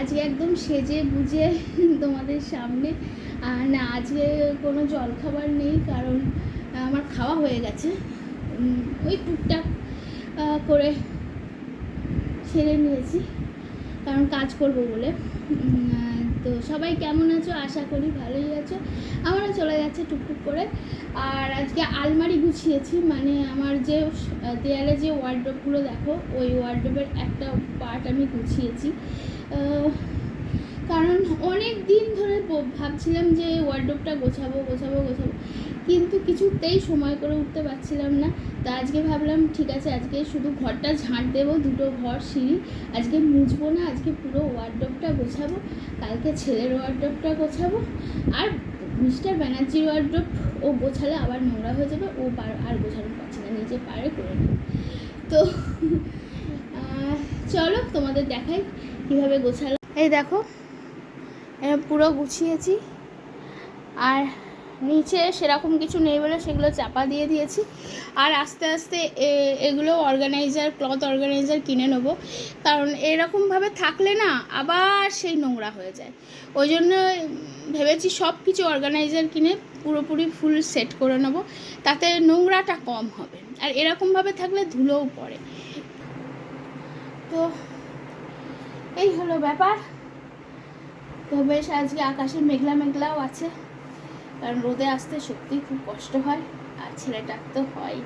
আজকে একদম সেজে গুজে তোমাদের সামনে। না, আজকে কোনো জলখাবার নেই, কারণ আমার খাওয়া হয়ে গেছে। ওই টুকটাক করে সেরে নিয়েছি, কারণ কাজ করব বলে। তো সবাই কেমন আছো? আশা করি ভালোই আছো। আমারও চলে যাচ্ছে টুকটুক করে। আর আজকে আলমারি গুছিয়েছি মানে আমার যে দেয়ালে যে ওয়ার্ড্রপগুলো দেখো, ওই ওয়ার্ড্রপের একটা পার্ট আমি গুছিয়েছি। কারণ অনেক দিন ধরে ভাবছিলাম যে ওয়ার্ড্রপটা গোছাবো গোছাবো গোছাবো। কিন্তু কিছুতেই সময় করে উঠতে পারছিলাম না। তা আজকে ভাবলাম, ঠিক আছে, আজকে শুধু ঘরটা ঝাঁট দেবো, দুটো ঘর, সিঁড়ি। আজকে মুছবো না, আজকে পুরো ওয়ার্ড্রপটা গোছাবো। কালকে ছেলের ওয়ার্ড্রপটা গোছাবো। আর মিস্টার ব্যানার্জির ওয়ার্ড্রপ ও গোছালে আবার নোংরা হয়ে যাবে, ও আর গোছানো পারছে না, নিজে পারে করে তো চলো তোমাদের দেখাই কীভাবে গোছালাম। এই দেখো পুরো গুছিয়েছি। আর নিচে সেরকম কিছু নেই বলে সেগুলো চাপা দিয়ে দিয়েছি। আর আস্তে আস্তে এগুলো অর্গানাইজার ক্লথ অর্গানাইজার কিনে নেব। কারণ এরকমভাবে থাকলে না আবার সেই নোংরা হয়ে যায়। ওই জন্য ভেবেছি সব কিছু অর্গানাইজার কিনে পুরোপুরি ফুল সেট করে নেব। তাতে নোংরাটা কম হবে। আর এরকমভাবে থাকলে ধুলোও পড়ে। তো এই হলো ব্যাপার। তো বেশ, আজকে আকাশে মেঘলা মেঘলাও আছে, কারণ রোদে আসতে সত্যি খুব কষ্ট হয়, আর ছেলেটার তো হয়।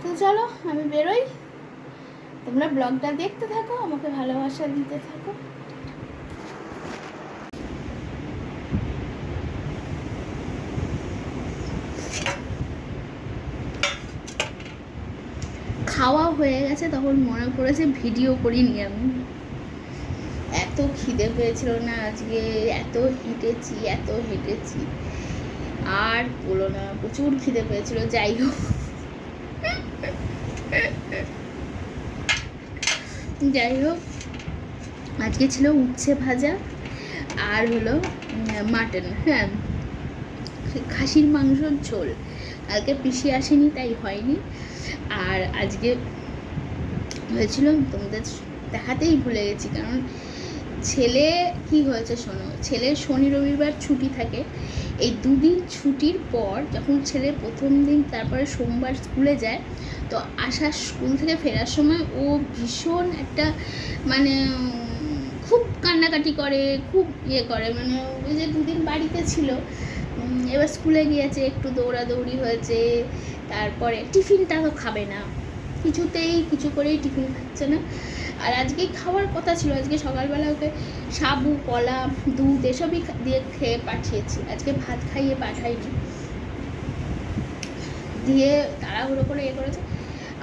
তো চলো, আমি বেরোই। তোমরা ব্লগটা দেখতে থাকো, আমাকে ভালোবাসা দিতে থাকো খাওয়া হয়ে গেছে, তখন মনে পড়েছে ভিডিও করিনি আমি। এত খিদে পেয়েছিল না আজকে, এত হেঁটেছি এত হেঁটেছি। আর বলো না, প্রচুর খিদে পেয়েছিল, যাই হোক। যাই হোক, আজকে ছিল উচ্ছে ভাজা আর হলো মাটন হ্যাঁ। খাসির মাংসর ঝোল। কালকে পিসি আসেনি, তাই হয়নি। আর আজকে হয়েছিল তোমাদের দেখাতেই ভুলে গেছি, কারণ ছেলে কি হয়েছে শোনো ছেলের শনি রবিবার ছুটি থাকে, এই দুদিন ছুটির পর যখন ছেলে প্রথম দিন তারপরে সোমবার স্কুলে যায়, তো আসার স্কুল থেকে ফেরার সময় ও ভীষণ একটা মানে খুব কান্নাকাটি করে, খুব ইয়ে করে মানে ওই যে দুদিন বাড়িতে ছিল এবার স্কুলে গিয়েছে, একটু দৌড়াদৌড়ি হয়েছে, তারপরে টিফিনটা তো খাবে না। কিছুতেই কিছু করেই টিফিন খাচ্ছে না। আর আজকে খাওয়ার কথা ছিল, আজকে সকালবেলা ওকে সাবু, কলা, দুধ এসবই দিয়ে খেয়ে পাঠিয়েছি। আজকে ভাত খাইয়ে পাঠাইনি। দিয়ে তাড়াহুড়ো করে এ করেছে।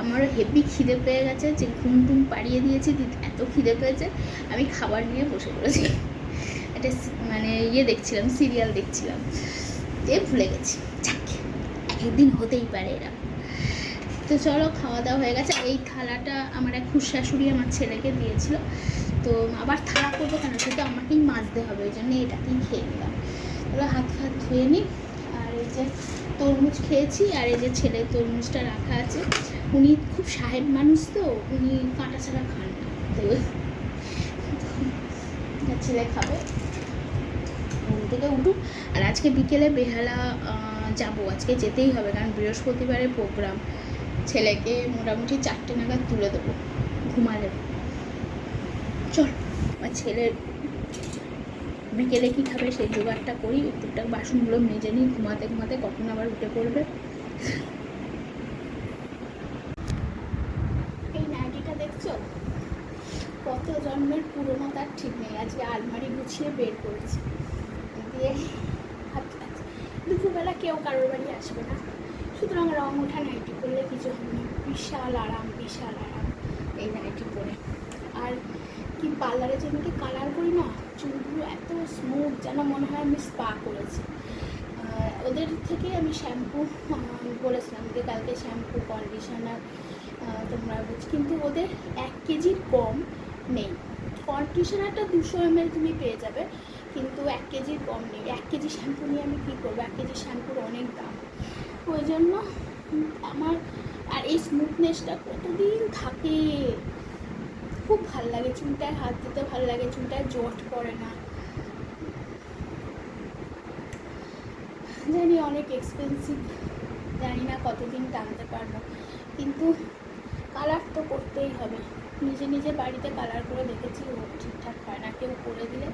আমারও হেভি খিদে পেয়ে গেছে, যে ঘুম টুম পাড়িয়ে দিয়েছি এত খিদে পেয়েছে, আমি খাবার নিয়ে বসে পড়েছি। একটা মানে ইয়ে দেখছিলাম, সিরিয়াল দেখছিলাম। দিয়ে ভুলে গেছি। যাক, একদিন হতেই পারে এরা তো চলো, খাওয়া দাওয়া হয়ে গেছে। এই থালাটা আমার এক শাশুড়ি আমার ছেলেকে দিয়েছিল। তো আবার থালা করব কেন? সে তো আমাকেই মাজতে হবে, ওই জন্য এটাকেই খেয়ে নিলাম। এবার হাত ফাত ধুয়ে নিই। আর এই যে তরমুজ খেয়েছি, আর এই যে ছেলে তরমুজটা রাখা আছে। উনি খুব সাহেব মানুষ তো, উনি কাঁটা ছাড়া খান না। তো ছেলে খাবে। ঘুম থেকে উঠুক। আর আজকে বিকেলে বেহালা যাব। আজকে যেতেই হবে, কারণ বৃহস্পতিবারের প্রোগ্রাম। ছেলেকে মোটামুটি চারটে নাগাদ তুলে দেবো, ঘুমালে। চল, আমার ছেলের বিকেলে কী খাবে সেই জোগাড়টা করি টুকটাক বাসনগুলো মেজে নিই, ঘুমাতে ঘুমাতে কখন আবার উঠে পড়বে। এই নাইটিটা দেখছ? কত জন্মের পুরনো, তার ঠিক নেই। আজকে আলমারি গুছিয়ে বের করেছি। দিয়ে দুপুরবেলা কেউ কারোর বাড়ি আসবে না। সুতরাং রং ওঠা নাইটি পরলে কিছু হবে না। বিশাল আরাম বিশাল আরাম। এই নাইটি পরে আর কি পার্লারে যেদিনকে কালার করি না? চুলগুলো এত স্মুথ যেন মনে হয় আমি স্পা করেছি। ওদের থেকে আমি শ্যাম্পু বলেছিলাম যে কালকে শ্যাম্পু কন্ডিশনার তোমরা বুঝ কিন্তু ওদের এক কেজির কম নেই। কন্ডিশনারটা দুশো এমএল তুমি পেয়ে যাবে, কিন্তু এক কেজির কম নেই। এক কেজি শ্যাম্পু নিয়ে আমি কী করব? এক কেজি শ্যাম্পুর অনেক দাম। ওই জন্য আমার আর এই স্মুথনেসটা কতদিন থাকে? খুব ভালো লাগে, চুলটায় হাত দিতে ভালো লাগে, চুলটায় জট পড়ে না। জানি অনেক এক্সপেন্সিভ জানি না কতদিন টানতে পারব। কিন্তু কালার তো করতেই হবে। নিজে নিজে বাড়িতে কালার করে দেখেছি, ও ঠিকঠাক হয় না। কেউ করে দিলে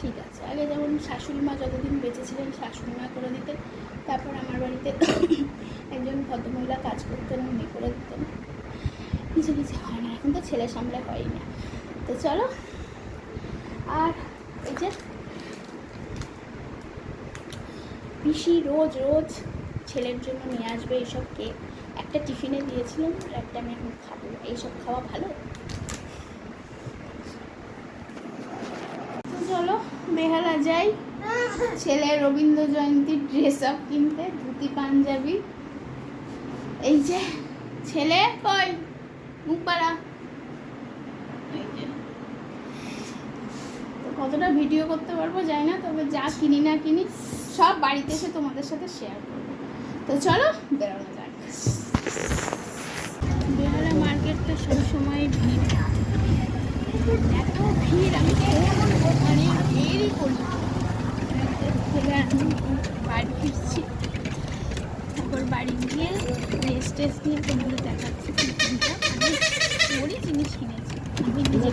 ঠিক আছে। আগে যেমন শাশুড়ি মা যতদিন বেঁচে ছিলেন শাশুড়ি মা করে দিতেন। তারপর আমার বাড়িতে একজন ভদ্রমহিলা কাজ করতেন, উনি করে দিতেন। নিজে নিজে হয় না, এখন তো ছেলে সামলে হয় না। তো চলো, আর এই যে পিসি রোজ রোজ ছেলের জন্য নিয়ে আসবে এইসব কেক। একটা টিফিনে দিয়েছিলাম, আর একটা আমি এখন খাব। এইসব খাওয়া ভালো? চলো বেহালা যাই। ছেলে রবীন্দ্র জয়ন্তীর ড্রেস আপ কিনতে ধুতি পাঞ্জাবি। এই যে ছেলে কই? মুখ পাড়া। তো কতটা ভিডিও করতে পারব জানি না তবে যা কিনি না কিনি সব বাড়িতে এসে তোমাদের সাথে শেয়ার করব। তো চলো বেরোনো যাক। বেহালা মার্কেটটা সবসময় ভিড়। এত ভিড় আমি মানে বেরই করি আমি বাড়ি ফিরছি তারপর বাড়ি গিয়ে নিয়ে জিনিস কিনেছি আমি নিজে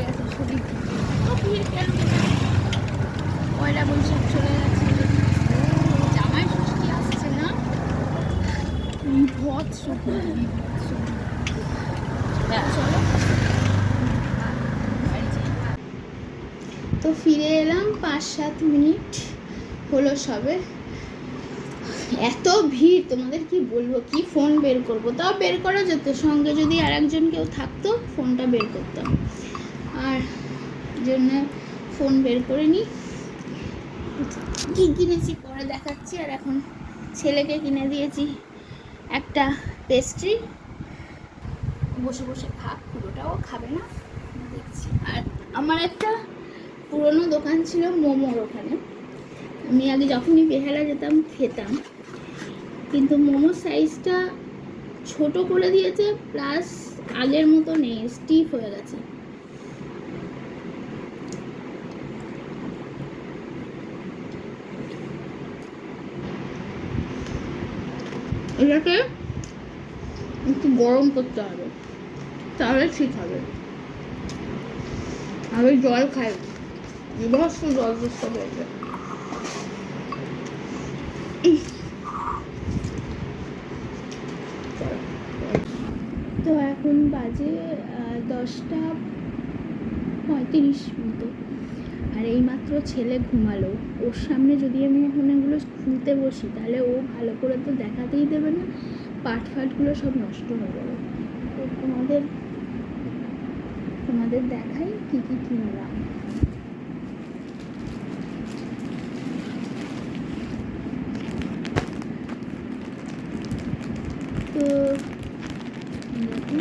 গেছে শরীর পয়লা বৈশাখ চলে গেছে তো ফিরে এলাম পাঁচ সাত মিনিট হলো সবে। এত ভিড়, তোমাদের কি বলব? কি ফোন বের করব? তাও বের করা যেত। সঙ্গে যদি আর একজন কেউ থাকতো ফোনটা বের করতাম। আর জন্য ফোন বের করে নিই কী কিনেছি? পরে দেখাচ্ছি। আর এখন ছেলেকে কিনে দিয়েছি। একটা পেস্ট্রি বসে বসে খা পুরোটাও খাবে না। দেখছি। আর আমার একটা পুরনো দোকান ছিল মোমোর ওখানে। আমি আগে যখনই বেহালা যেতাম, খেতাম। কিন্তু মোমোর সাইজটা ছোট করে দিয়েছে প্লাস আগের মতো নেই স্টিফ হয়ে গেছে। এটাকে একটু গরম করতে হবে। তাহলে ঠিক হবে। আমি জল খাই। বিভৎস জল দুষ্ট হয়েছে তো এখন বাজে দশটা পঁয়ত্রিশ মতো আর এইমাত্র ছেলে ঘুমালো। ওর সামনে যদি আমি এখন এগুলো খুলতে বসি, তাহলে ও ভালো করে তো দেখাতেই দেবে না, পাট ফাটগুলো সব নষ্ট হয়ে যাবে। তো তোমাদের তোমাদের দেখাই কী কী কিনলাম তো দেখি।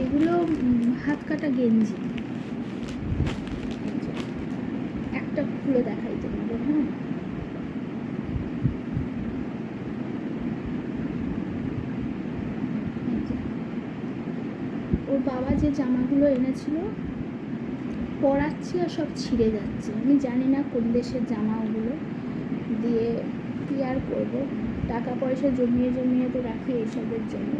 এইগুলো উম, হাত কাটা গেঞ্জি। একটা খুলে দেখাই তোমাদের হ্যাঁ? ওর বাবা যে জামাগুলো এনেছিল পরাচ্ছি আর সব ছিঁড়ে যাচ্ছে। আমি জানি না কোন দেশের জামা ওগুলো দিয়ে কি আর করব। টাকা পয়সা জমিয়ে জমিয়ে তো রাখি এইসবের জন্য।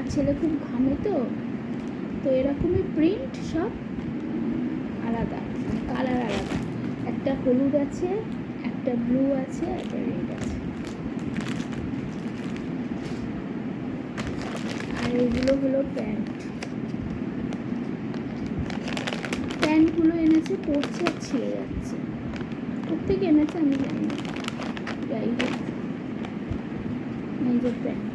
আমার ছেলে খুব ঘামে তো তো এরকমই প্রিন্ট সব আলাদা কালার আলাদা। একটা হলুদ আছে, একটা ব্লু আছে, একটা রেড আছে। আর এগুলো হলো প্যান্ট। প্যান্টগুলো এনেছে, পরছে আর ছিঁড়ে যাচ্ছে। কোথেকে এনেছে আমি জানি যাই হোক যে প্যান্ট।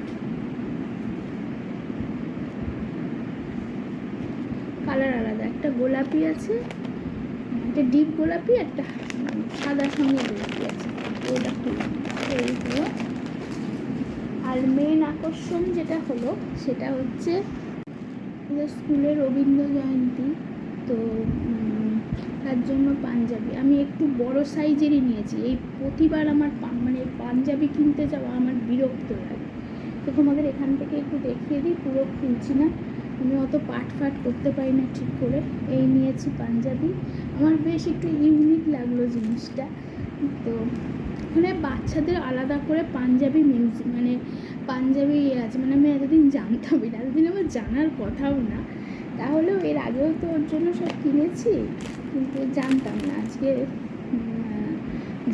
কালার আলাদা। একটা গোলাপি আছে, একটা ডিপ গোলাপি, একটা সাদা সঙ্গে গোলাপি আছে। ওটা এইগুলো আর মেন আকর্ষণ যেটা হলো, সেটা হচ্ছে স্কুলে রবীন্দ্র জয়ন্তী, তো তার জন্য পাঞ্জাবি। আমি একটু বড় সাইজেরই নিয়েছি। এই প্রতিবার আমার মানে পাঞ্জাবি কিনতে যাওয়া আমার বিরক্ত লাগে। তো তোমাদের এখান থেকে একটু দেখিয়ে দিই, পুরো খুলছি না। আমি অত পাট ফাট করতে পারি না ঠিক করে। এই নিয়েছি পাঞ্জাবি। আমার বেশ একটু ইউনিক লাগল জিনিসটা। তো ওখানে বাচ্চাদের আলাদা করে পাঞ্জাবি মিউজিক মানে পাঞ্জাবি ইয়ে আছে। মানে আমি এতদিন জানতামই না, এতদিন আমার জানার কথাও না। তাহলেও এর আগেও তো ওর জন্য সব কিনেছি, কিন্তু জানতাম না আজকে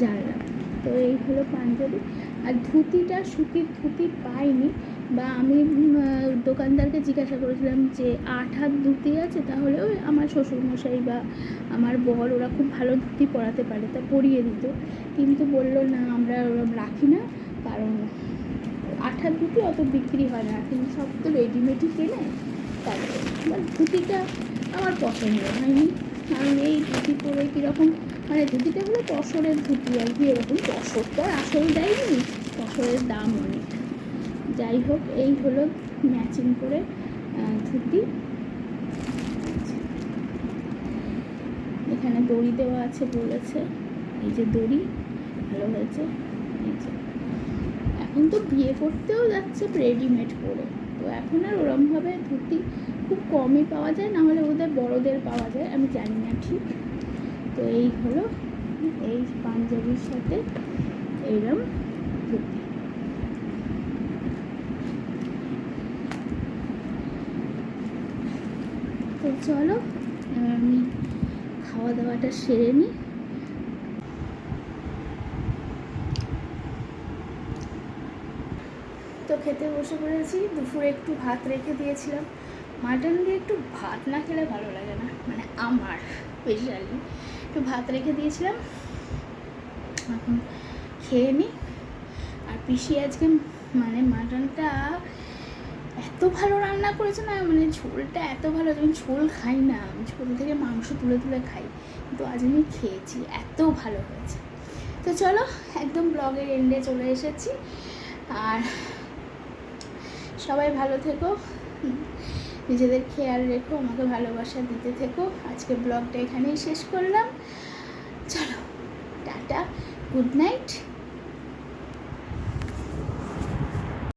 জানলাম। তো এই হলো পাঞ্জাবি। আর ধুতিটা, সুতির ধুতি পাইনি। বা আমি দোকানদারকে জিজ্ঞাসা করেছিলাম যে আট হাত ধুতি আছে, তাহলে ওই আমার শ্বশুরমশাই বা আমার বর ওরা খুব ভালো ধুতি পরাতে পারে, তা পরিয়ে দিত। কিন্তু বলল, না, আমরা ওরম রাখি না, কারণ হাত ধুতি অত বিক্রি হয় না, কিন্তু সব তো রেডিমেডই কেনে। তাই এবার ধুতিটা আমার পছন্দ হয়নি। কারণ এই ধুতি পরে কীরকম মানে ধুতিটা হলো তসরের ধুতি আর কি, এরকম পশর তো আর আসল দেয়নি তসরের দাম অনেক। যাই হোক, এই হলো ম্যাচিং করে ধুতি। এখানে দড়ি দেওয়া আছে বলেছে, এই যে দড়ি, ভালো হয়েছে, এই যে। এখন তো বিয়ে করতেও যাচ্ছে রেডিমেড করে, তো এখন আর ওরমভাবে ধুতি খুব কমই পাওয়া যায়, না হলে ওদের বড়দের পাওয়া যায়, আমি জানি না ঠিক। তো এই হলো, এই পাঞ্জাবির সাথে এইরকম ধুতি। তো চলো, আমি খাওয়া দাওয়াটা সেরে নিই তো খেতে বসে পড়েছি, দুপুরে একটু ভাত রেখে দিয়েছিলাম। মাটন দিয়ে একটু ভাত না খেলে ভালো লাগে না মানে আমার স্পেশালি একটু ভাত রেখে দিয়েছিলাম, এখন খেয়ে নিই আর পিসি আজকে মানে মাটনটা এত ভালো রান্না করেছে না? মানে ঝোলটা এত ভালো, আমি ঝোল খাই না। আমি ঝোল থেকে মাংস তুলে তুলে খাই। কিন্তু আজ আমি খেয়েছি, এত ভালো হয়েছে। তো চলো, একদম ব্লগের এন্ডে চলে এসেছি। আর সবাই ভালো থেকো। নিজেদের খেয়াল রেখো, আমাকে ভালোবাসা দিতে থেকো। আজকে ব্লগটা এখানেই শেষ করলাম। চলো, টাটা গুড নাইট